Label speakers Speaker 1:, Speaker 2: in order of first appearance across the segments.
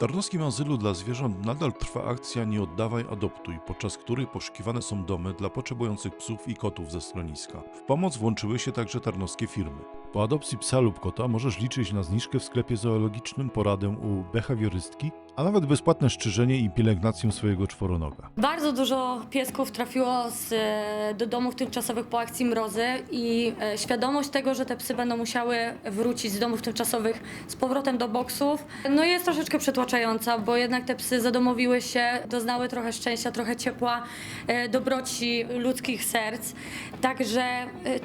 Speaker 1: Tarnowskim Azylu dla Zwierząt nadal trwa akcja Nie oddawaj, adoptuj, podczas której poszukiwane są domy dla potrzebujących psów i kotów ze schroniska. W pomoc włączyły się także tarnowskie firmy. Po adopcji psa lub kota możesz liczyć na zniżkę w sklepie zoologicznym, poradę u behawiorystki, a nawet bezpłatne strzyżenie i pielęgnację swojego czworonoga.
Speaker 2: Bardzo dużo piesków trafiło z, e, do domów tymczasowych po akcji Mrozy i e, świadomość tego, że te psy będą musiały wrócić z domów tymczasowych z powrotem do boksów, no jest troszeczkę przytłaczająca, bo jednak te psy zadomowiły się, doznały trochę szczęścia, trochę ciepła, e, dobroci ludzkich serc. Także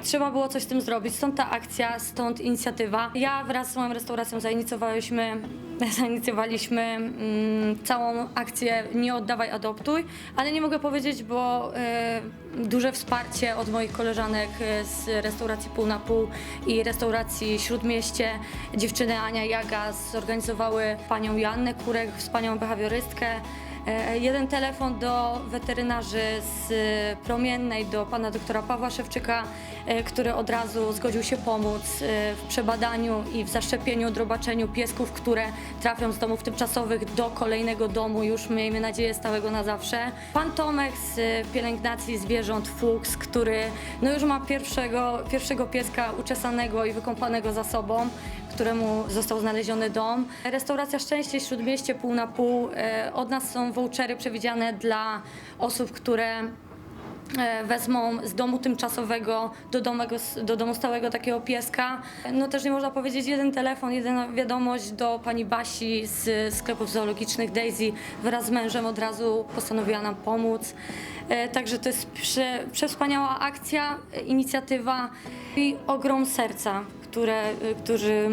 Speaker 2: trzeba było coś z tym zrobić. Stąd ta akcja, stąd inicjatywa. Ja wraz z moją restauracją zainicjowaliśmy, zainicjowaliśmy mm, całą akcję Nie oddawaj, adoptuj, ale nie mogę powiedzieć, bo e, duże wsparcie od moich koleżanek e, z restauracji Pół na Pół i restauracji Śródmieście, dziewczyny Ania Jaga zorganizowały panią Joannę Kurek, wspaniałą behawiorystkę, Jeden telefon do weterynarzy z e, Promiennej, do pana doktora Pawła Szewczyka, e, który od razu zgodził się pomóc e, w przebadaniu i w zaszczepieniu, drobaczeniu piesków, które trafią z domów tymczasowych do kolejnego domu, już miejmy nadzieję stałego na zawsze. Pan Tomek z e, pielęgnacji zwierząt Fuchs, który no już ma pierwszego, pierwszego pieska uczesanego i wykąpanego za sobą, któremu został znaleziony dom. Restauracja Szczęście Śródmieście pół na pół. E, Od nas są vouchery przewidziane dla osób, które wezmą z domu tymczasowego do, domego, do domu stałego takiego pieska. No też nie można powiedzieć jeden telefon, jedna wiadomość do pani Basi z sklepów zoologicznych Daisy wraz z mężem od razu postanowiła nam pomóc. E, Także to jest prze, przewspaniała akcja, e, inicjatywa i ogrom serca, które, e, którzy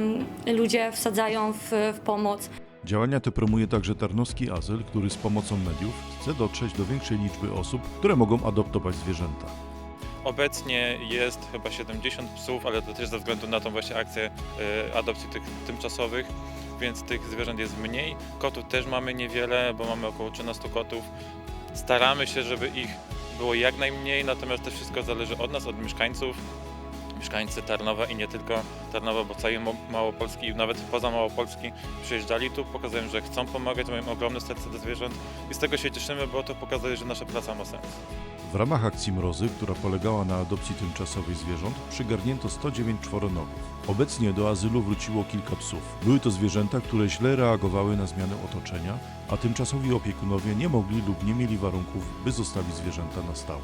Speaker 2: ludzie wsadzają w, w pomoc.
Speaker 1: Działania te promuje także Tarnowski Azyl, który z pomocą mediów chce dotrzeć do większej liczby osób, które mogą adoptować zwierzęta.
Speaker 3: Obecnie jest chyba 70 psów, ale to też ze względu na tą właśnie akcję e, adopcji tych tymczasowych, więc tych zwierząt jest mniej. Kotów też mamy niewiele, bo mamy około 13 kotów. Staramy się, żeby ich było jak najmniej, natomiast też wszystko zależy od nas, od mieszkańców. Mieszkańcy Tarnowa i nie tylko Tarnowa, bo całej Małopolski i nawet poza Małopolski przyjeżdżali tu, pokazują, że chcą pomagać, mają ogromne serce do zwierząt i z tego się cieszymy, bo to pokazuje, że nasza praca ma sens.
Speaker 1: W ramach akcji Mrozy, która polegała na adopcji tymczasowej zwierząt, przygarnięto 109 czworonogów. Obecnie do azylu wróciło kilka psów. Były to zwierzęta, które źle reagowały na zmiany otoczenia, a tymczasowi opiekunowie nie mogli lub nie mieli warunków, by zostawić zwierzęta na stałe.